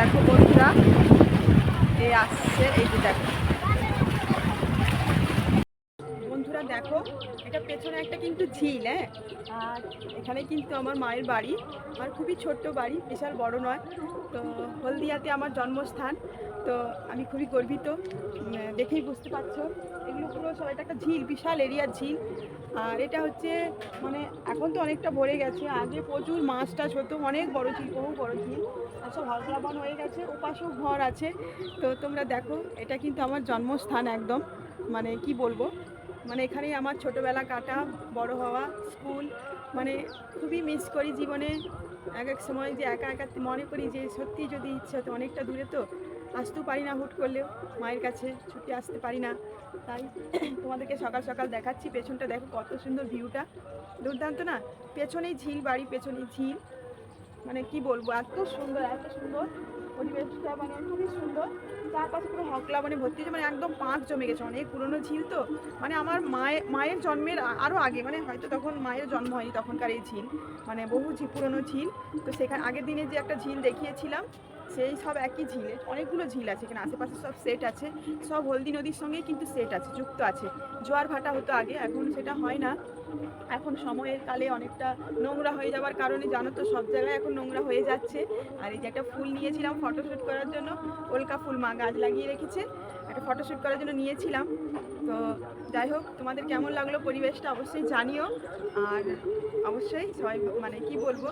দেখো বন্ধুরা। এই আসছে এই যে দেখো। বন্ধুরা দেখো, এটা পেছনে একটা কিন্তু ঝিল হ্যাঁ? আর এখানে কিন্তু আমার মায়ের বাড়ি। আমার খুবই ছোট্ট বাড়ি, বিশাল বড় নয়। তো হলদিয়াতে আমার জন্মস্থান। তো আমি খুবই গর্বিত। দেখেই বুঝতে পারছ। এগুলো পুরো সব এটা একটা ঝিল, বিশাল এরিয়ার ঝিল। আর এটা হচ্ছে মানে এখন তো অনেকটা ভরে গেছে। আগে প্রচুর মাছ টাছ হতো, অনেক বড় ঝিল, বহু বড় ঝিল। আর সব হলদাবান হয়ে গেছে, ওপাশেও ঘর আছে। তো তোমরা দেখো, এটা কিন্তু আমার জন্মস্থান একদম। মানে কি বলব? মানে এখানেই আমার ছোটোবেলা কাটা, বড় হওয়া, স্কুল মানে খুবই মিস করি জীবনে। এক এক সময় যে একা একা মনে করি যে সত্যি যদি ইচ্ছে হতো অনেকটা দূরে তো আসতেও পারি না হুট করলেও, মায়ের কাছে ছুটে আসতে পারি না। তাই তোমাদেরকে সকাল সকাল দেখাচ্ছি, পেছনটা দেখো কত সুন্দর ভিউটা দুর্দান্ত না? পেছনেই ঝিল বাড়ি, পেছনেই ঝিল। মানে কি বলব, এত সুন্দর এত সুন্দর। পরিবেশটা মানে খুবই সুন্দর। চারপাশে পুরো হকলা মানে ভর্তি মানে একদম পাঁক জমে গেছে অনেক পুরনো ঝিল তো মানে আমার মায়ের মায়ের জন্মের আরও আগে মানে হয়তো তখন মায়ের জন্ম হয়নি তখনকার এই ঝিল মানে বহু ঝি, পুরনো ঝিল, তো সেখানে, আগের দিনে যে একটা ঝিল দেখিয়েছিলাম, সেই সব একই ঝিলে, অনেকগুলো ঝিল আছে এখানে, আশেপাশে সব সেট আছে, সব হলদি নদীর সঙ্গে কিন্তু সেট আছে, যুক্ত আছে, জোয়ার ভাটা হতো আগে, এখন সেটা হয় না এখন সময়ের কালে অনেকটা নোংরা হয়ে যাওয়ার কারণে, জানো তো, সব জায়গায় এখন নোংরা হয়ে যাচ্ছে। আর এই যে একটা ফুল নিয়েছিলাম ফটোশ্যুট করার জন্য উল্কা ফুল মা গাছ লাগিয়ে রেখেছে। একটা ফটোশ্যুট করার জন্য নিয়েছিলাম। তো যাই হোক, তোমাদের কেমন লাগল পরিবেশটা অবশ্যই জানিও। আর অবশ্যই সবাই মানে কি বলব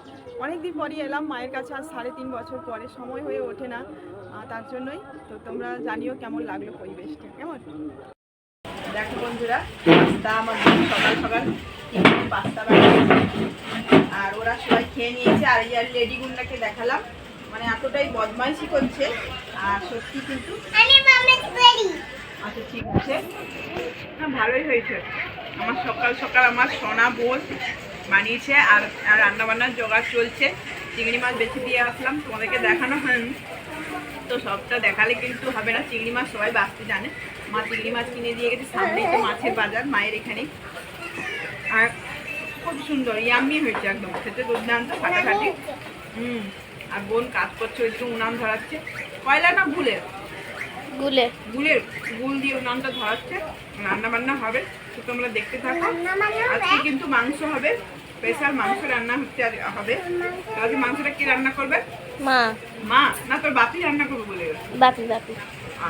অনেক দিন পরই এলাম মায়ের কাছে, আর সাড়ে তিন বছর পরে সময় হয়ে ওঠে না তার জন্যই। তো তোমরা জানিও কেমন লাগল পরিবেশটা, কেমন? দেখো বন্ধুরা পাস্তা আমার সকাল সকাল পাস্তা বানিয়েছে। আর ওরা সবাই খেয়ে নিয়েছে আর এই আর লেডিগুন্ডাকে দেখালাম। মানে এতটাই বদমাইশি করছে আর সত্যি কিন্তু আচ্ছা ঠিক আছে। হ্যাঁ ভালোই হয়েছে। আমার সকাল সকাল আমার সোনা বোন বানিয়েছে আর আর রান্নাবান্নার জোগাড় চলছে। চিংড়ি মাছ বেছে দিয়ে আসলাম তোমাদেরকে দেখানো হয়নি। তো সবটা দেখালে কিন্তু হবে না চিংড়ি মাছ সবাই বাঁচতে জানে। মা চিংড়ি মাছ কিনে দিয়ে গেছে সামনেই তো মাছের বাজার মায়ের এখানে। আর খুব সুন্দর ইয়াম্মি হয়েছে একদম খেতে দুর্দান্ত ফাটাফাটি। হুম আর বোন কাজ করছে ওইদিকে উনান ধরাচ্ছে। কয়লা না ভুলে গুলে। গুলের গুল দিয়ে উনানটা ধরাচ্ছে রান্না বান্না হবে তো তোমরা দেখতে থাকো। আজকে কিন্তু মাংস হবে স্পেশাল মাংস রান্না হচ্ছে হবে। আজকে মাংসটা কি রান্না করবে? মা। মা না তোর বাপি রান্না করবে বলে গেছে। বাপি বাপি।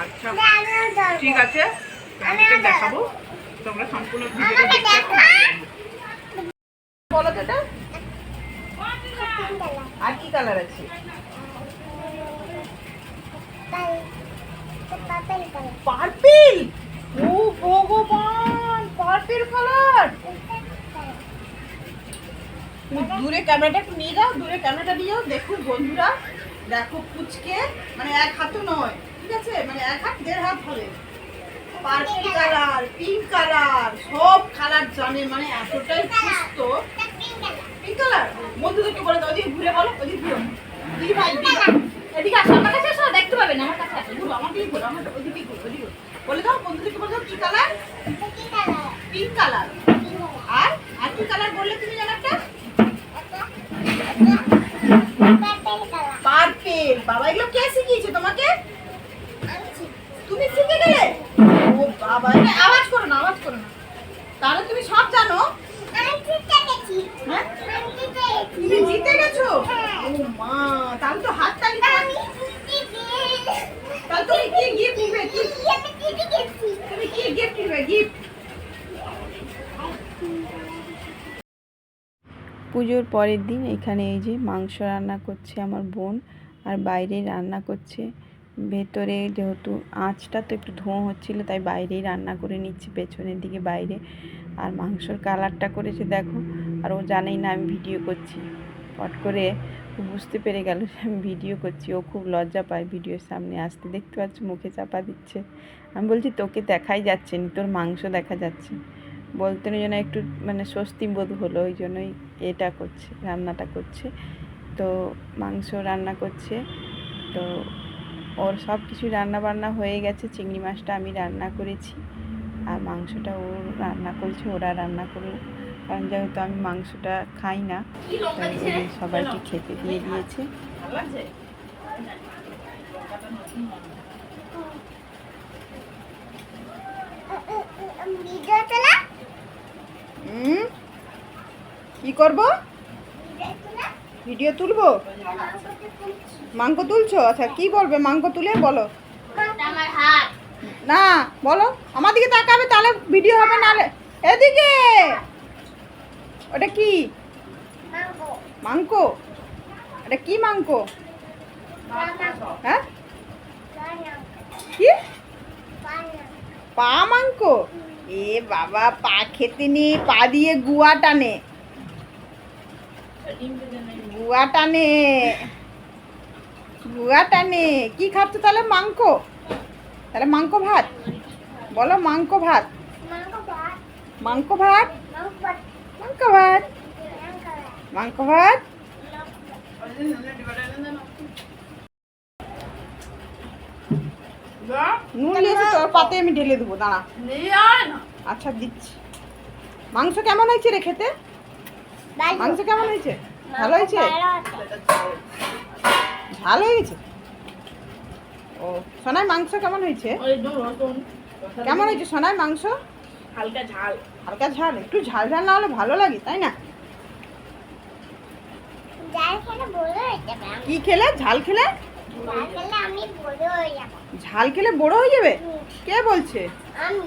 আচ্ছা। ঠিক আছে দেখাবো। তোমরা সম্পূর্ণ ভিডিওটা দেখতে থাকো। বলো তো আর কি কালার আছে? পার্পল ও ভগবান পার্পল কালার দূরে ক্যামেরাটা একটু নিয়ে যাও দূরে ক্যামেরাটা নিয়ে যাও। দেখুন বন্ধুরা দেখো কুচকে মানে এক হাতও নয়। ঠিক আছে? মানে এক হাত দেড় হাত হবে। পার্পল কালার পিঙ্ক কালার সব কালার জানে মানে এতটাই সুস্থ। Pink colour? বন্ধুদেরকে বলে দাও ওদিকে ঘুরে বলো ওদিকে ঘুরো দিদি ভাই এদিকে আসো আমার কাছে আসো দেখতে পাবে না আমার কাছে আসো। ঘুরো আমার দিকে ঘুরো আমার ওদিকে ঘুরো ওদিকে বলে দাও বন্ধুদেরকে বলে দাও কি কালার? Pink colour. আর আর কি কালার বললে তুমি জানাটা পার্পেল। বাবা এগুলো কে শিখিয়েছে তোমাকে? শিখে গেলে? ও বাবা আওয়াজ করো না আওয়াজ করো না। তাহলে তুমি সব জানো? হ্যাঁ? তুমি জিতে গেছো? ও মা তাহলে তো হাত তালি। তাহলে তুমি কি গিফট নিবে কি তুমি কি গিফট নিবে গিফট পুজোর পরের দিন এখানে এই যে মাংস রান্না করছে আমার বোন আর বাইরে রান্না করছে ভেতরে যেহেতু আঁচটা তো একটু ধোঁয়া হচ্ছিল, তাই বাইরেই রান্না করে নিচ্ছি, পেছনের দিকে বাইরে। আর মাংসর কালারটা করেছে দেখো, আর ও জানেই না আমি ভিডিও করছি। পট করে বুঝতে পেরে গেল যে আমি ভিডিও করছি, ও খুব লজ্জা পায় ভিডিওর সামনে আসতে। দেখতে পাচ্ছ মুখে চাপা দিচ্ছে। আমি বলছি, তোকে দেখাই যাচ্ছে না, তোর মাংস দেখা যাচ্ছে। বলতে যেন একটু মানে স্বস্তি বোধ হলো, ওই জন্যই এটা করছে, রান্নাটা করছে। তো মাংস রান্না করছে। তো ওর সব কিছু রান্না বান্না হয়ে গেছে চিংড়ি মাছটা আমি রান্না করেছি। আর মাংসটা ও রান্না করছে ওরা রান্না করল কারণ যেহেতু আমি মাংসটা খাই না তাই সবাইকে খেতে দিয়ে দিয়েছে। কি করব? ভিডিও তুলবো? মাংস তুলছো? আচ্ছা কি বলবে? মাংস তুলে বলো। না, বলো। আমার দিকে তাকাবে, তাহলে ভিডিও হবে নালে এদিকে! ওটা কি? মাংস? এটা কি মাংস? হ্যাঁ? কি? পা মাংস? এ বাবা, পা খেতে নি, পা দিয়ে গুয়া টানে গুয়া টানে। গুয়া টানে। কি খাচ্ছ তাহলে মাংস? তাহলে মাংস ভাত। বলো মাংস ভাত। মাংস ভাত? মাংস ভাত। মাংস ভাত? নুন তোর পাতে আমি ঢেলে দেবো দাঁড়া। আচ্ছা দিচ্ছি। মাংস কেমন হয়েছে রে খেতে? মাংস কেমন হয়েছে? ভালো হয়েছে? ঝাল হয়ে গেছে ও সোনাই মাংস কেমন হয়েছে? কেমন হয়েছে সোনাই মাংস? হালকা ঝাল। হালকা ঝাল একটু ঝাল ঝাল না হলে ভালো লাগে তাই না? খেলে বড় হয়ে যাবে। কি খেলে? ঝাল খেলে? যার খেলে আমি বড় হয়ে যাব। ঝাল খেলে বড় হয়ে যাবে? কে বলছে? আমি।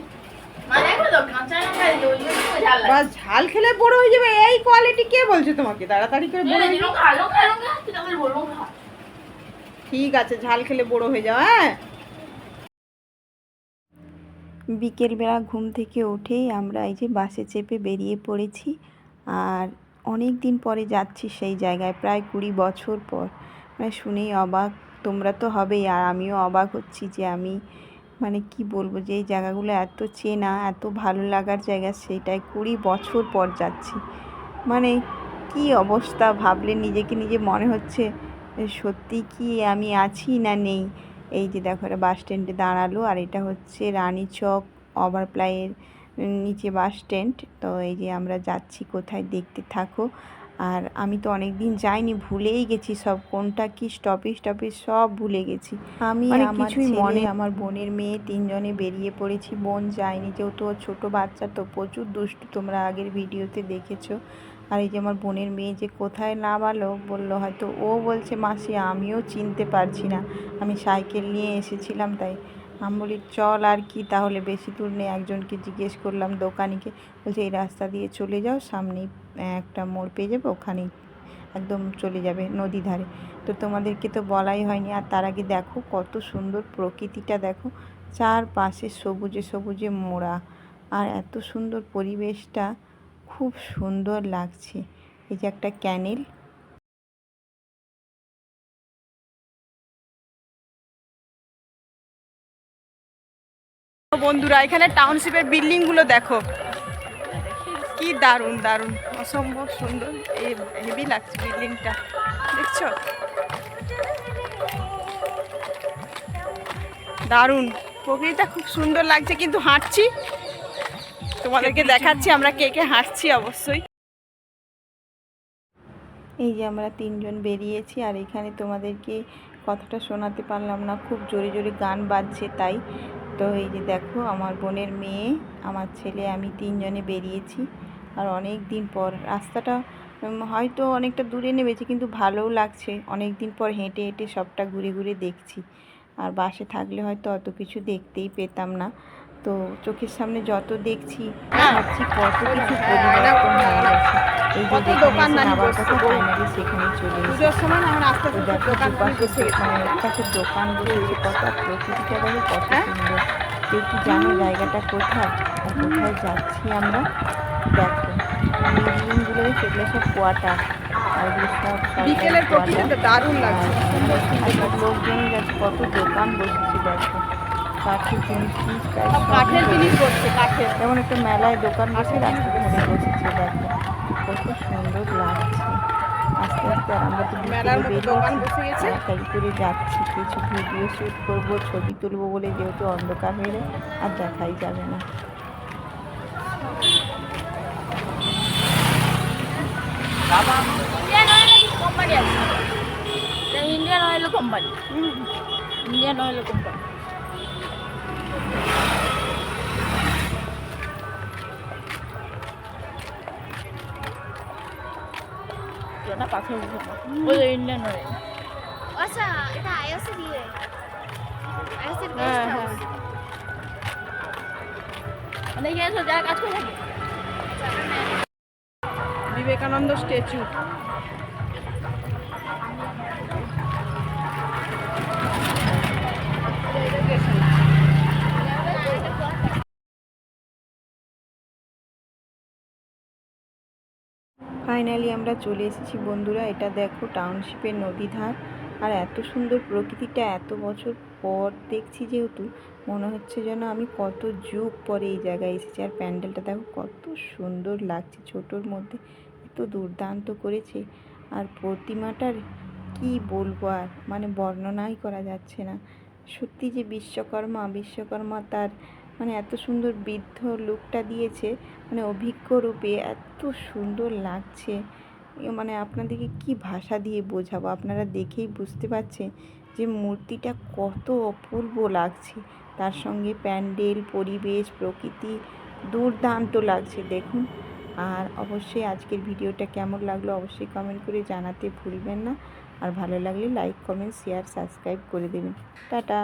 তো ঝাল খেলে বড় হয়ে যাবে, এই কোয়ালিটি কে বলছে তোমাকে? তাড়াতাড়ি করে বড় হয়ে ঠিক আছে, ঝাল খেলে বড় হয়ে যাও হ্যাঁ? বিকেলবেলা ঘুম থেকে উঠেই আমরা এই যে বাসে চেপে বেরিয়ে পড়েছি আর অনেক দিন পরে যাচ্ছি সেই জায়গায়, প্রায় কুড়ি বছর পর। মানে শুনেই অবাক, তোমরা তো হবেই, আর আমিও অবাক হচ্ছি যে আমি মানে কি বলব যে, এই জায়গাগুলো এত চেনা, এত ভালো লাগার জায়গা, সেটাই কুড়ি বছর পর যাচ্ছি। মানে কি অবস্থা ভাবলে নিজেকে নিজে মনে হচ্ছে সত্যি কি আমি আছি না নেই? এই যে দেখো এটা বাস স্ট্যান্ডে দাঁড়াল, আর এটা হচ্ছে রানীচক ওভারপ্লাইয়ের নিচে বাস স্ট্যান্ড তো এই যে আমরা যাচ্ছি, কোথায় দেখতে থাকো। আর আমি তো অনেক দিন যাইনি ভুলেই গেছি সব কোনটা কি স্টপেজ স্টপেজ সব ভুলে গেছি। আমি মানে আমার কিছুই মনে- আমার বোনের মেয়ে তিনজনে বেরিয়ে পড়েছি বোন যায়নি যেহেতু ছোটো বাচ্চা তো প্রচুর দুষ্টু তোমরা আগের ভিডিওতে দেখেছ। আর এই যে আমার বোনের মেয়ে যে কোথায় নামালো বলল হয়তো ও বলছে মাসি আমিও চিনতে পারছি না। আমি সাইকেল নিয়ে এসেছিলাম তাই আমি বলি চল আর কি, তাহলে বেশি দূর নেই। একজনকে জিজ্ঞেস করলাম দোকানিকে, বলছে, এই রাস্তা দিয়ে চলে যাও, সামনেই একটা মোড় পেয়ে যাবে, ওখানেই একদম চলে যাবে নদী ধারে। তো তোমাদেরকে তো বলাই হয়নি, আর তার আগে দেখো কত সুন্দর প্রকৃতিটা, দেখো চারপাশে সবুজে সবুজে মোড়া, আর এত সুন্দর পরিবেশটা, খুব সুন্দর লাগছে। এই যে একটা ক্যানেল বন্ধুরা, এখানে টাউনশিপের বিল্ডিংগুলো দেখো। কি দারুণ দারুণ, অসম্ভব সুন্দর এই হেভি লাগছে বিল্ডিংটা দেখছ? দারুণ, প্রকৃতিটা খুব সুন্দর লাগছে, কিন্তু হাঁটছি। তোমাদেরকে দেখাচ্ছি আমরা কে কে হাঁটছি অবশ্যই। এই যে আমরা তিনজন বেরিয়েছি, আর এখানে তোমাদেরকে কথাটা শোনাতে পারলাম না, খুব জোরে জোরে গান বাজছে, তাই তো এই যে দেখো, আমার বোনের মেয়ে, আমার ছেলে, আমি তিনজনে বেরিয়েছি। আর অনেক দিন পর রাস্তাটা হয়তো অনেকটা দূরে নেমেছে, কিন্তু ভালোও লাগছে। অনেক দিন পর হেঁটে হেঁটে সবটা ঘুরে ঘুরে দেখছি। আর বাসে থাকলে হয়তো অত কিছু দেখতেই পেতাম না। তো চোখের সামনে যত দেখছি ভাবছি কত কিছু পরিবর্তন হয়ে গেছে। এই যে যেখানে কথা ফাইনালি সেখানে চলে দেখো দুপাশে একপাশে দোকান বসেছে কত প্রকৃতিটা দেখো কত হ্যাঁ? সুন্দর। কেউ কি জানো জায়গাটা কোথায়? আর কোথায় যাচ্ছি আমরা? দেখো বিল্ডিংগুলো সেগুলো সব কোয়ার্টার। আর এগুলো সব বিকেলের প্রকৃতিটা দারুণ লাগছে লোকজন কত দোকান বসেছে দেখো। কাঠের জিনিস কাঠের। জিনিস করছে কাঠের। যেমন একটা মেলায় দোকান বসে রাস্তা ধরে বসেছে দেখো কত সুন্দর লাগছে। আস্তে আস্তে আর আমরা তো তাড়াতাড়ি করে যাচ্ছি কিছু ভিডিও শ্যুট করব ছবি তুলবো বলে যেহেতু অন্ধকার হয়ে যায়, আর দেখাই যাবে না। Indian Oil company Indian Oil company না পাথর ওই ইন্ডিয়ান অয়েল আচ্ছা এটা আইএসএ দিয়ে। হ্যাঁ হ্যাঁ। মানে কাজ করে বিবেকানন্দ স্ট্যাচু। ফাইনালি আমরা চলে এসেছি বন্ধুরা, এটা দেখো টাউনশিপের নদী ধার আর এত সুন্দর প্রকৃতিটা, এত বছর পর দেখছি যেহেতু, মনে হচ্ছে যেন আমি কত যুগ পরে এই জায়গায় এসেছি। আর প্যান্ডেলটা দেখো কত সুন্দর লাগছে ছোটোর মধ্যে, এত দুর্দান্ত করেছে। আর প্রতিমাটার কি বলব আর মানে বর্ণনাই করা যাচ্ছে না। সত্যি যে বিশ্বকর্মা বিশ্বকর্মা তার মানে এত সুন্দর বৃদ্ধ লুকটা দিয়েছে মানে অভিজ্ঞ রূপে এত সুন্দর লাগছে। মানে আপনাদেরকে কি ভাষা দিয়ে বোঝাবো? আপনারা দেখেই বুঝতে পারছেন যে মূর্তিটা কত অপূর্ব লাগছে। তার সঙ্গে প্যান্ডেল, পরিবেশ, প্রকৃতি দুর্দান্ত লাগছে, দেখুন। আর অবশ্যই আজকের ভিডিওটা কেমন লাগল অবশ্যই কমেন্ট করে জানাতে ভুলবেন না। আর ভালো লাগলে লাইক কমেন্ট শেয়ার সাবস্ক্রাইব করে দেবেন। টাটা!